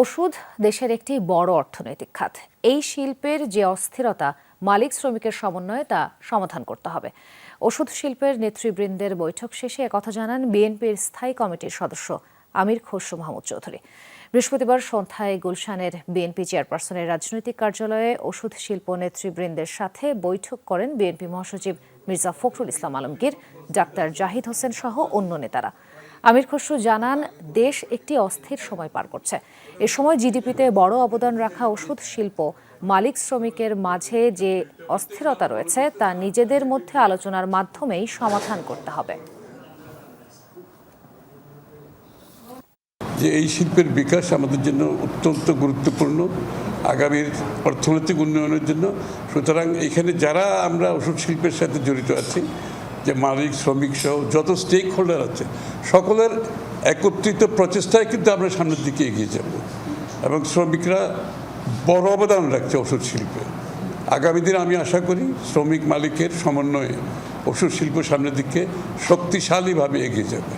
ওষুধ দেশের একটি বড় অর্থনৈতিক খাত। এই শিল্পের যে অস্থিরতা, মালিক শ্রমিকের সমন্বয়ে তা সমাধান করতে হবে। ওষুধ শিল্পের নেতৃবৃন্দের বৈঠক শেষে একথা জানান বিএনপির স্থায়ী কমিটির সদস্য আমির খসরু মাহমুদ চৌধুরী। বৃহস্পতিবার সন্ধ্যায় গুলশানের বিএনপি চেয়ারপারসনের রাজনৈতিক কার্যালয়ে ওষুধ শিল্প নেতৃবৃন্দের সাথে বৈঠক করেন বিএনপি মহাসচিব মির্জা ফখরুল ইসলাম আলমগীর, ডাক্তার জাহিদ হোসেন সহ অন্য নেতারা। আমির খসরু জানান, দেশ একটি অস্থির সময় পার করছে। এ সময় জিডিপিতে বড় অবদান রাখা ওষুধ শিল্প, মালিক শ্রমিকের মাঝে যে অস্থিরতা রয়েছে, তা নিজেদের মধ্যে আলোচনার মাধ্যমেই সমাধান করতে হবে। যে এই শিল্পের বিকাশ আমাদের জন্য অত্যন্ত গুরুত্বপূর্ণ, আগামীর অর্থনৈতিক উন্নয়নের জন্য। সুতরাং এখানে যারা আমরা ওষুধ শিল্পের সাথে জড়িত আছি যে মালিক, শ্রমিক সহ যত স্টেক হোল্ডার আছে, সকলের একত্রিত প্রচেষ্টায় কিন্তু আমরা সামনের দিকে এগিয়ে যাব। এবং শ্রমিকরা বড় অবদান রাখছে ওষুধ শিল্পে। আগামী দিনে আমি আশা করি শ্রমিক মালিকের সমন্বয়ে ওষুধ শিল্প সামনের দিকে শক্তিশালীভাবে এগিয়ে যাবে।